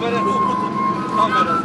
kamera. Kamera.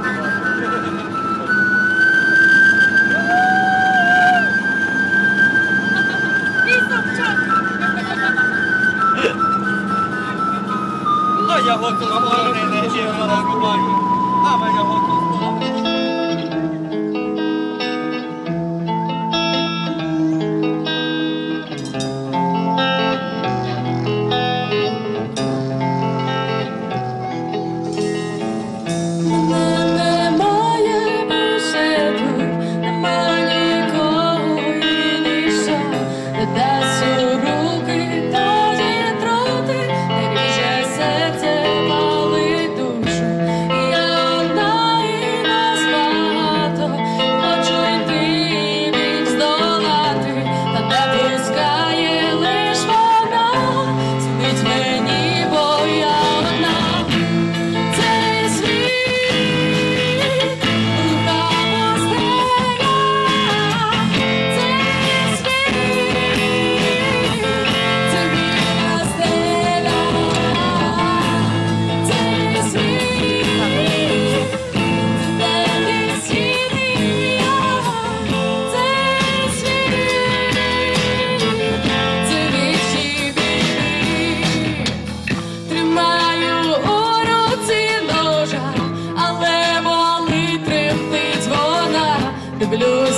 the blues.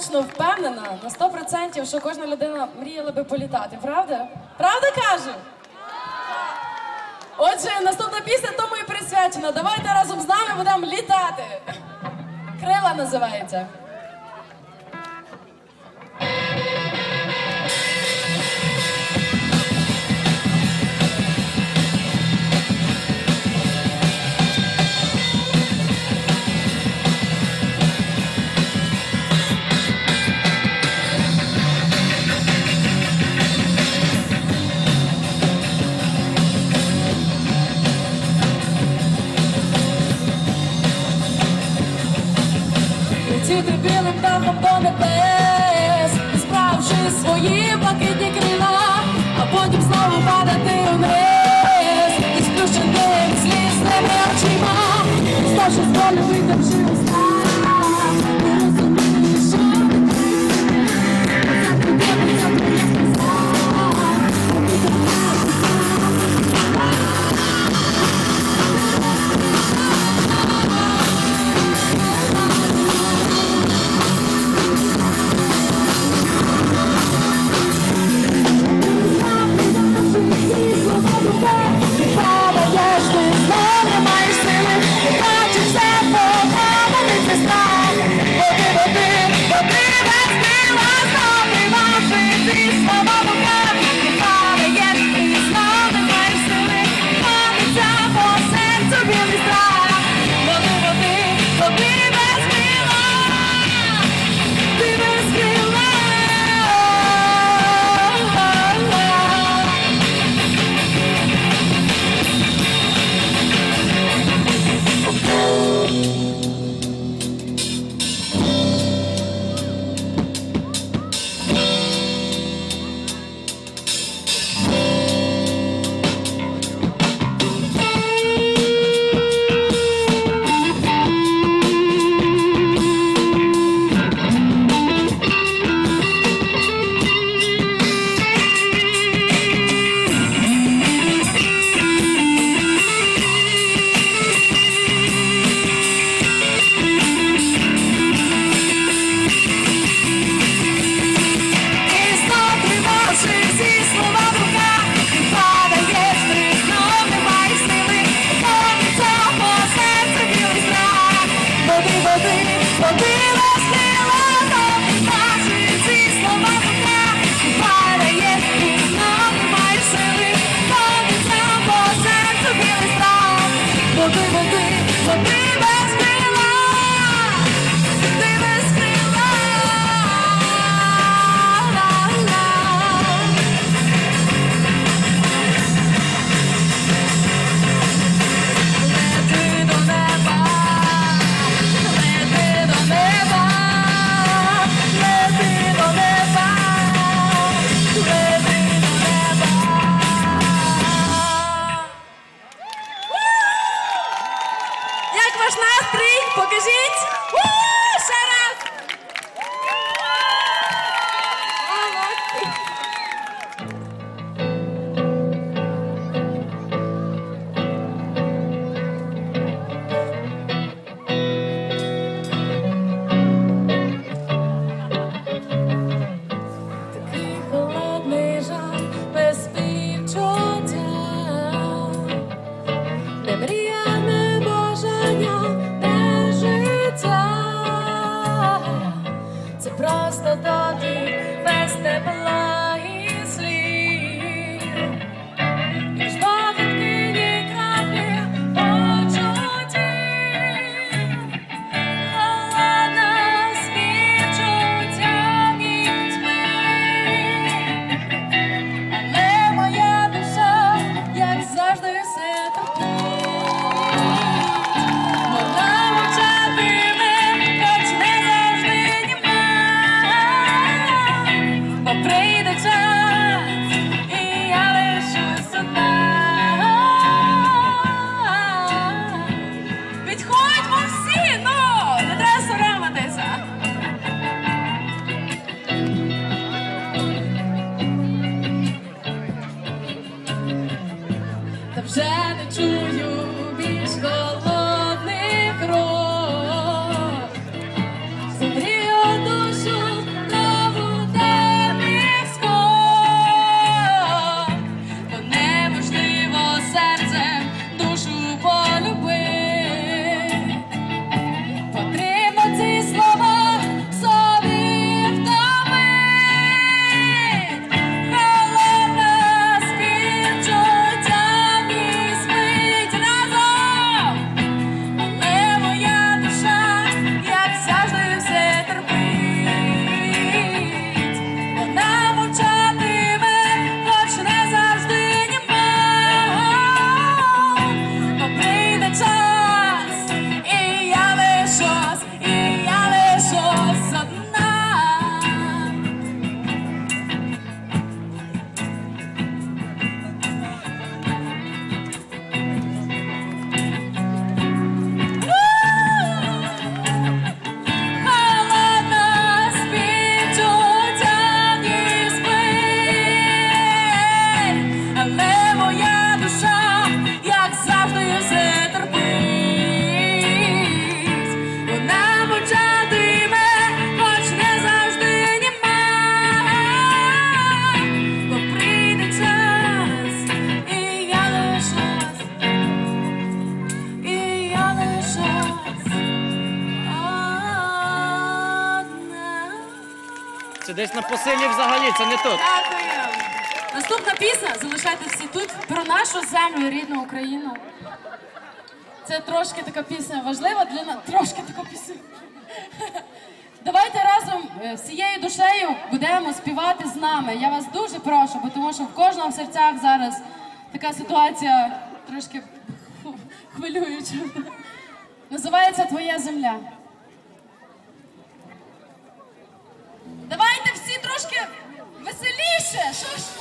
точно впевнена на 100%, що кожна людина мріяла би політати, правда? Правда кажу? Отже, наступна пісня тому і присвячена. Давайте разом з нами будемо літати. Крила називається. летіти білим птахом до небес, справжи свої блакитні крила, а потім знову падати вниз, і сплющеним сліз не очима, сто щось болю витамшив. Десь на посилі взагалі це не тут. Дякую. Наступна пісня залишайтеся всі тут про нашу землю рідну Україну. Це трошки така пісня важлива для нас. Трошки така пісня. Давайте разом е, всією душею будемо співати з нами. Я вас дуже прошу, бо тому що в кожного в серцях зараз така ситуація трошки хвилююча. Називається Твоя земля. Jesus.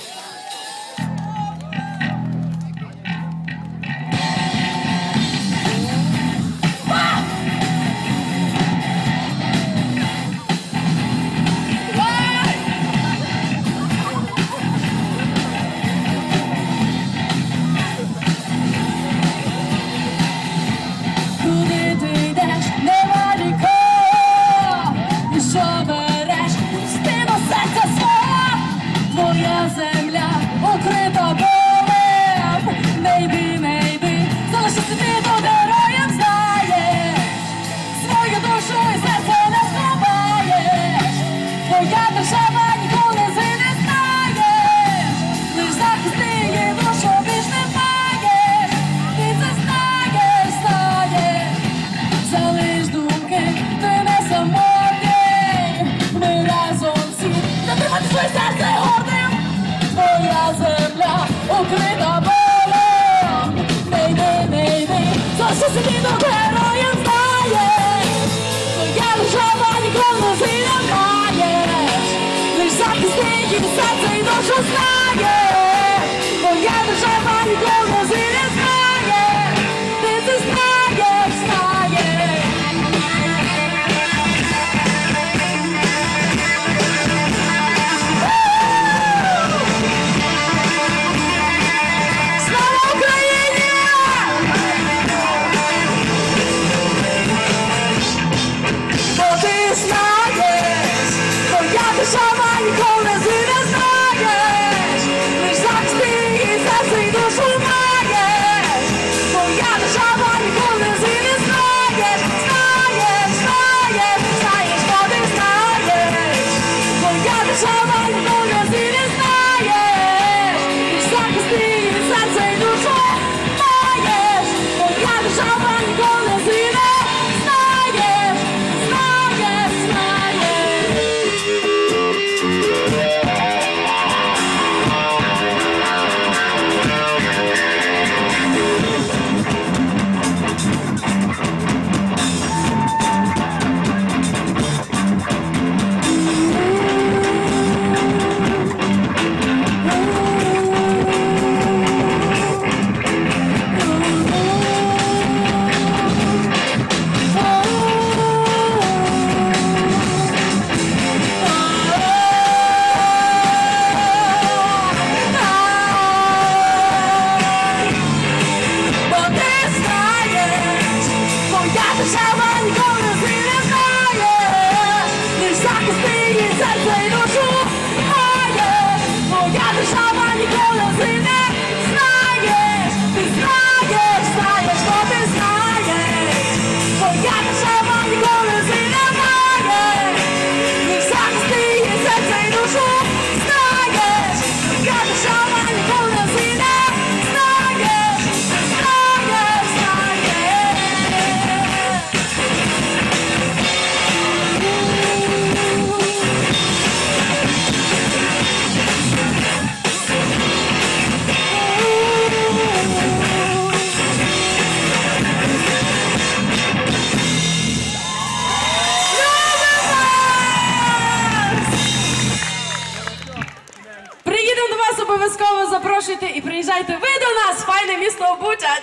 Who's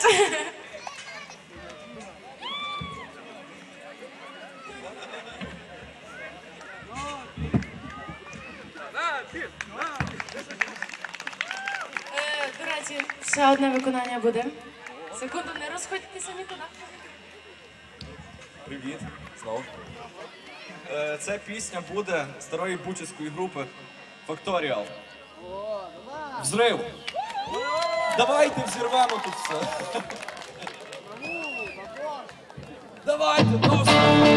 Е, до речі, ще одне виконання буде. Секунду, не розходьтеся нікуди. Привіт, знову. Е, це пісня буде старої бучицької групи Факторіал. Взрив! Давайте взірвемо тут все. Давайте, просто.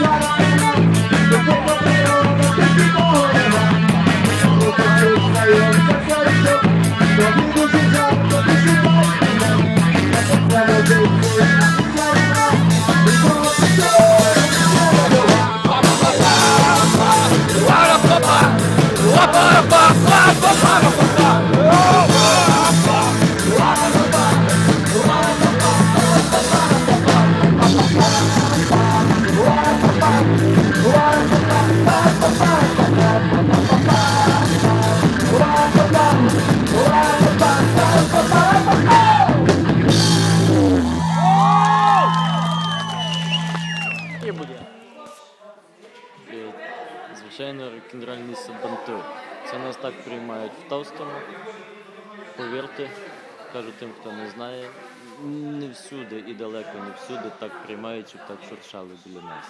That's генеральні сабанти. Це нас так приймають в Товстому. Повірте, кажу тим, хто не знає, не всюди і далеко не всюди так приймають, щоб так шуршали біля нас.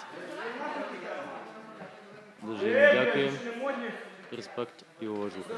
Дуже їм дякую. Респект і уважуха.